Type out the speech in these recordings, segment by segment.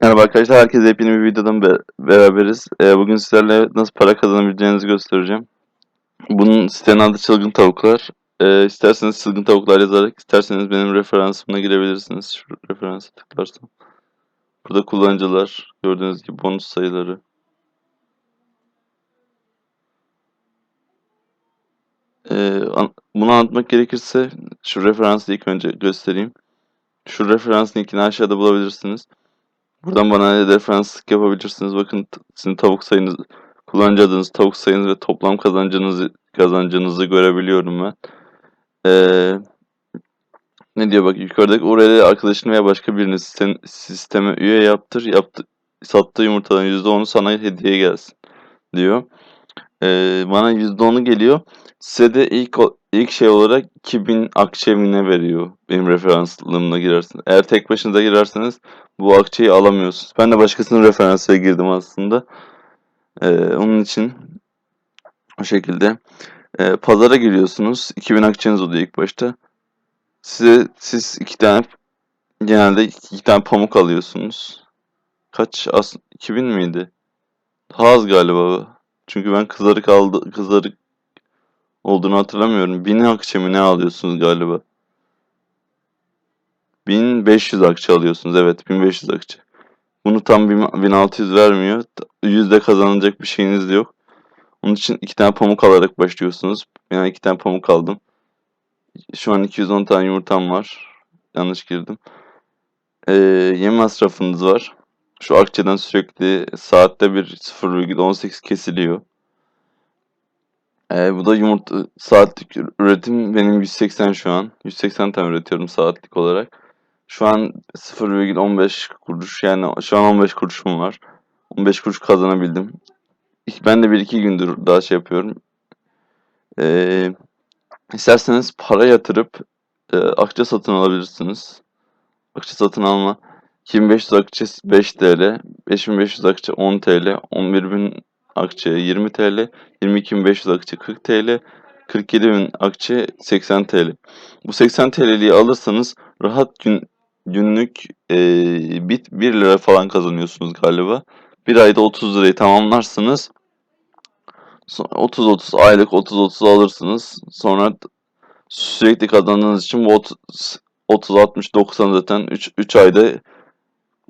Merhaba arkadaşlar, herkese yepyeni bir videodan be- beraberiz. Ee, bugün sizlerle nasıl para kazanabileceğinizi göstereceğim. Bunun sitenin adı Çılgın Tavuklar. Ee, isterseniz Çılgın Tavuklar yazarak, isterseniz benim referansımla girebilirsiniz. Şu referansa tıklarsam. Burada kullanıcılar, gördüğünüz gibi bonus sayıları. Ee, an- bunu anlatmak gerekirse şu referansı ilk önce göstereyim. Şu referans linkini aşağıda bulabilirsiniz. Buradan bana referanslık yapabilirsiniz. Bakın sizin tavuk sayınız, kullanıcı tavuk sayınız ve toplam kazancınızı kazancınızı görebiliyorum ben. Ee, ne diyor bak yukarıdaki URL arkadaşın veya başka birini sistem, sisteme üye yaptır. Yaptı, sattığı yumurtaların %10'u sana hediye gelsin diyor. Ee, bana %10'u geliyor. Size de ilk ilk şey olarak 2000 akçemine veriyor. Benim referanslığımla girersiniz. Eğer tek başınıza girerseniz bu akçeyi alamıyorsunuz. Ben de başkasının referansıyla girdim aslında. Ee, onun için o şekilde. Ee, pazara giriyorsunuz. 2000 akçeniz oluyor ilk başta. Size siz iki tane genelde iki tane pamuk alıyorsunuz. Kaç? As 2000 miydi? Daha az galiba. Çünkü ben kızarık aldı kızarık olduğunu hatırlamıyorum. 1000 akçe mi ne alıyorsunuz galiba? 1500 akçe alıyorsunuz. Evet 1500 akçe. Bunu tam 1600 vermiyor. Yüzde kazanılacak bir şeyiniz de yok. Onun için iki tane pamuk alarak başlıyorsunuz. Yani iki tane pamuk aldım. Şu an 210 tane yumurtam var. Yanlış girdim. Ee, yem masrafınız var. Şu akçeden sürekli saatte bir 0,18 kesiliyor. Ee, bu da yumurta saatlik üretim benim 180 şu an. 180 tane üretiyorum saatlik olarak. Şu an 0,15 kuruş yani şu an 15 kuruşum var. 15 kuruş kazanabildim. Ben de bir iki gündür daha şey yapıyorum. Ee, isterseniz para yatırıp e, akçe satın alabilirsiniz. Akçe satın alma. 2500 akçe 5 TL, 5500 akçe 10 TL, 11000 akçe 20 TL, 22500 akçe 40 TL, 47000 akçe 80 TL. Bu 80 TL'liyi alırsanız rahat gün günlük e, bit 1 lira falan kazanıyorsunuz galiba. Bir ayda 30 lirayı tamamlarsınız. 30-30 aylık 30-30 alırsınız. Sonra sürekli kazandığınız için bu 30 60 90 zaten 3 3 ayda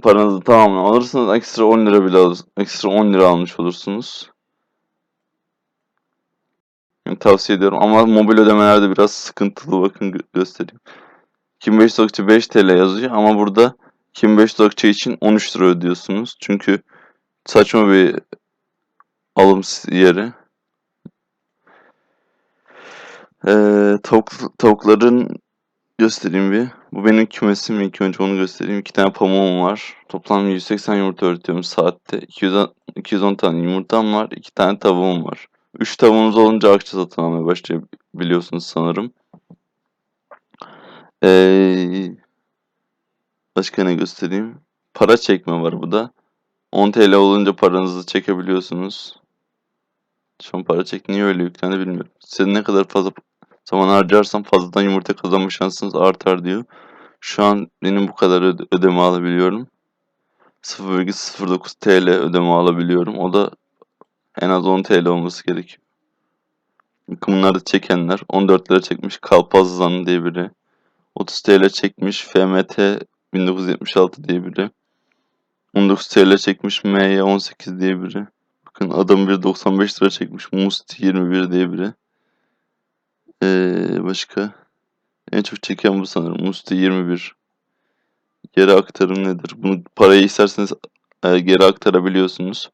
paranızı tamamen alırsınız. Ekstra 10 lira bile alırsınız. Ekstra 10 lira almış olursunuz. Yani tavsiye ediyorum ama mobil ödemelerde biraz sıkıntılı bakın gö göstereyim. 2500 akçe 5 TL yazıyor ama burada 2500 akçe için 13 lira ödüyorsunuz. Çünkü saçma bir alım yeri. Ee, tavuk, tavukların göstereyim bir. Bu benim kümesim. İlk önce onu göstereyim. İki tane pamuğum var. Toplam 180 yumurta üretiyorum saatte. 210, 210 tane yumurtam var. iki tane tavuğum var. Üç tavuğunuz olunca akçe satın almaya başlayabiliyorsunuz sanırım. Ee, başka ne göstereyim? Para çekme var bu da. 10 TL olunca paranızı çekebiliyorsunuz. Şu an para çek niye öyle yüklendi bilmiyorum. Size ne kadar fazla zaman harcarsam fazladan yumurta kazanma şansınız artar diyor. Şu an benim bu kadar öde ödeme alabiliyorum. 0,09 TL ödeme alabiliyorum. O da en az 10 TL olması gerekiyor. Bunları çekenler 14 lira çekmiş Kalpazlan diye biri. 30 TL çekmiş FMT 1976 diye biri. 19 TL çekmiş MY 18 diye biri. Bakın adam bir 95 lira çekmiş Musti 21 diye biri. Ee, başka? En çok çeken bu sanırım. Musti 21. Geri aktarım nedir? Bunu parayı isterseniz e, geri aktarabiliyorsunuz.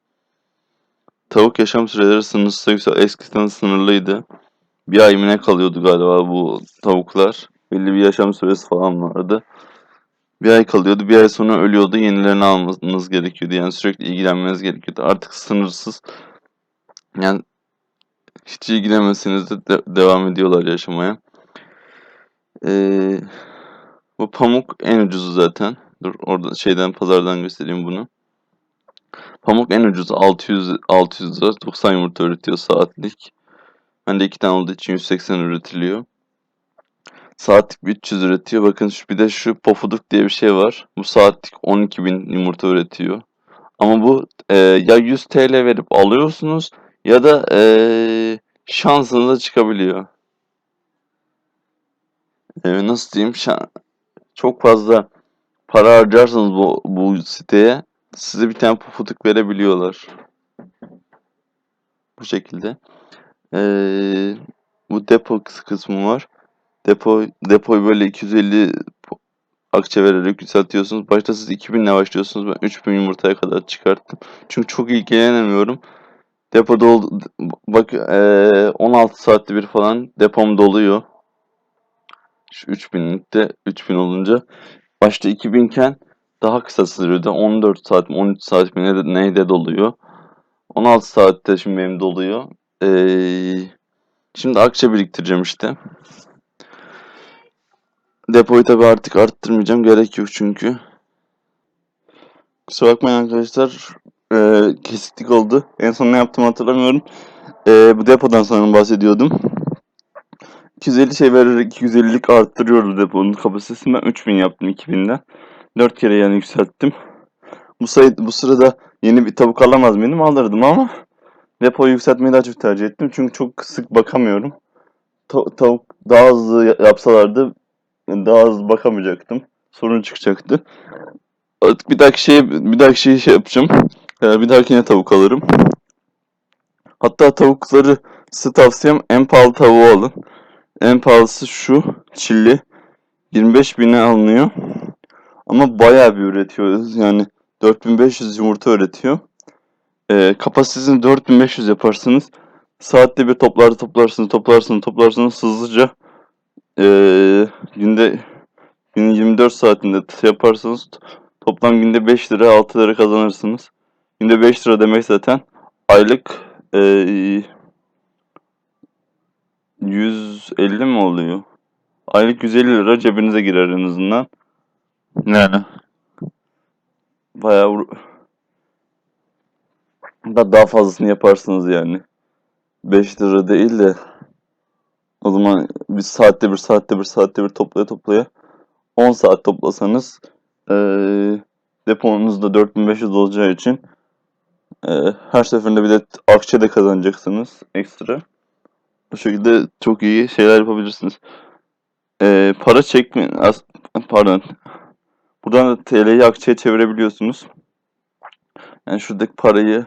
Tavuk yaşam süreleri sınırsız yüksek. Eskiden sınırlıydı. Bir ay mı ne kalıyordu galiba bu tavuklar. Belli bir yaşam süresi falan vardı. Bir ay kalıyordu. Bir ay sonra ölüyordu. Yenilerini almanız gerekiyordu. Yani sürekli ilgilenmeniz gerekiyordu. Artık sınırsız. Yani hiç ilgilenmeseniz de, de devam ediyorlar yaşamaya. Ee, bu pamuk en ucuzu zaten. Dur orada şeyden pazardan göstereyim bunu. Pamuk en ucuz 600 600 lira 90 yumurta üretiyor saatlik. Ben de iki tane olduğu için 180 üretiliyor. Saatlik bir 300 üretiyor. Bakın şu bir de şu pofuduk diye bir şey var. Bu saatlik 12.000 yumurta üretiyor. Ama bu e, ya 100 TL verip alıyorsunuz ya da e, şansınıza çıkabiliyor. E, nasıl diyeyim? Şan- çok fazla para harcarsanız bu, bu siteye size bir tane pofuduk verebiliyorlar. Bu şekilde. Ee, bu depo kısmı var. Depo depoyu böyle 250 po- akçe vererek yükseltiyorsunuz. Başta siz 2000 ile başlıyorsunuz. Ben 3000 yumurtaya kadar çıkarttım. Çünkü çok ilgilenemiyorum. Depoda ol, bak ee, 16 saatte bir falan depom doluyor. Şu 3000'likte 3000 olunca başta 2000 iken daha kısa sürüyordu. 14 saat mi 13 saat mi ne, neyde doluyor. 16 saatte şimdi benim doluyor. Ee, şimdi akçe biriktireceğim işte. Depoyu tabi artık arttırmayacağım. Gerek yok çünkü. Kusura bakmayın arkadaşlar. Ee, kesiklik oldu. En son ne yaptığımı hatırlamıyorum. Ee, bu depodan sanırım bahsediyordum. 250 şey vererek 250'lik arttırıyordu deponun kapasitesini. Ben 3000 yaptım 2000'den. 4 kere yani yükselttim. Bu sayı bu sırada yeni bir tavuk alamaz mıydım? Alırdım ama depoyu yükseltmeyi daha çok tercih ettim. Çünkü çok sık bakamıyorum. Ta- tavuk daha hızlı ya- yapsalardı daha hızlı bakamayacaktım. Sorun çıkacaktı. Artık bir dahaki şey bir dahaki şey yapacağım. Ee, bir dahakine tavuk alırım. Hatta tavukları size tavsiyem en pahalı tavuğu alın. En pahalısı şu çilli. 25 bine alınıyor. Ama bayağı bir üretiyoruz. Yani 4500 yumurta üretiyor. Ee, kapasitesini 4500 yaparsınız. Saatte bir toplar toplarsınız toplarsınız toplarsınız hızlıca. Ee, günde günün 24 saatinde yaparsanız toplam günde 5 lira 6 lira kazanırsınız. Günde 5 lira demek zaten aylık ee, 150 mi oluyor? Aylık 150 lira cebinize girer en azından. Yani bayağı da daha fazlasını yaparsınız yani. 5 lira değil de o zaman bir saatte bir saatte bir saatte bir toplaya toplaya 10 saat toplasanız eee deponuzda 4500 olacağı için eee, her seferinde bir de akçe de kazanacaksınız ekstra. Bu şekilde çok iyi şeyler yapabilirsiniz. Eee, para çekme as- pardon. Buradan da TL'yi akçeye çevirebiliyorsunuz. Yani şuradaki parayı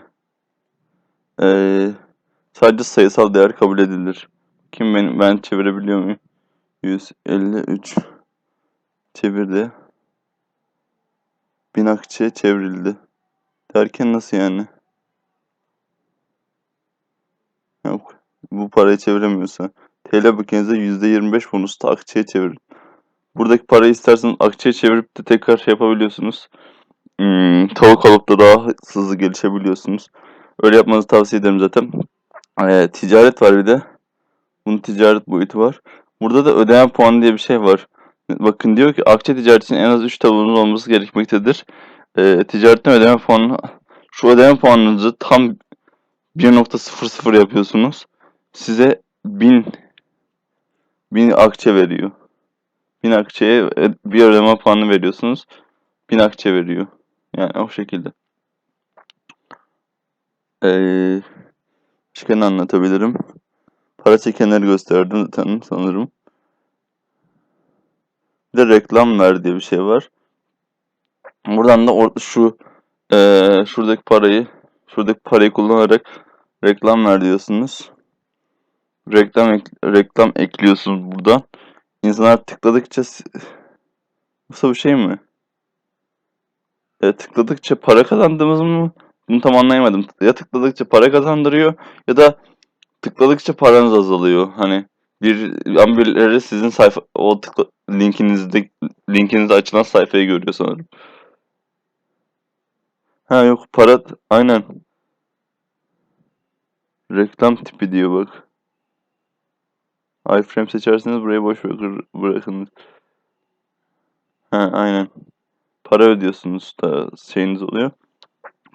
eee, sadece sayısal değer kabul edilir. Kim ben, ben çevirebiliyor muyum? 153 çevirdi. 1000 akçeye çevrildi. Derken nasıl yani? Yok. Bu parayı çeviremiyorsa. TL makinenize %25 bonusta akçeye çevirin. Buradaki parayı isterseniz akçeye çevirip de tekrar şey yapabiliyorsunuz. Hmm, tavuk alıp da daha hızlı gelişebiliyorsunuz. Öyle yapmanızı tavsiye ederim zaten. Ee, ticaret var bir de. Bunun ticaret boyutu var. Burada da ödeme puanı diye bir şey var. Bakın diyor ki akçe ticareti için en az 3 tavuğunuz olması gerekmektedir. Ee, ticaretten ödeme puanı şu ödeme puanınızı tam 1.00 yapıyorsunuz. Size 1000 1000 akçe veriyor. 1000 akçeye e, bir ödeme puanı veriyorsunuz. 1000 akçe veriyor. Yani o şekilde. Ee, ne anlatabilirim? Para çekenleri gösterdim zaten sanırım. Bir de reklam ver diye bir şey var. Buradan da şu eee, şuradaki parayı şuradaki parayı kullanarak reklam ver diyorsunuz. Reklam ek- reklam ekliyorsunuz buradan. İnsanlar tıkladıkça Nasıl bir şey mi? E, tıkladıkça para kazandığımız mı? Bunu tam anlayamadım. Ya tıkladıkça para kazandırıyor ya da tıkladıkça paranız azalıyor. Hani bir an birileri sizin sayfa o tıkla, linkinizde linkinizde açılan sayfayı görüyor sanırım. Ha yok para aynen. Reklam tipi diyor bak. iframe seçerseniz burayı boş bırakır, bırakınız. Ha aynen. Para ödüyorsunuz da şeyiniz oluyor.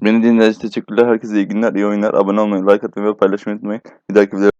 Beni dinlediğiniz için teşekkürler. Herkese iyi günler, iyi oyunlar. Abone olmayı, like atmayı ve paylaşmayı unutmayın. Bir dahaki videoda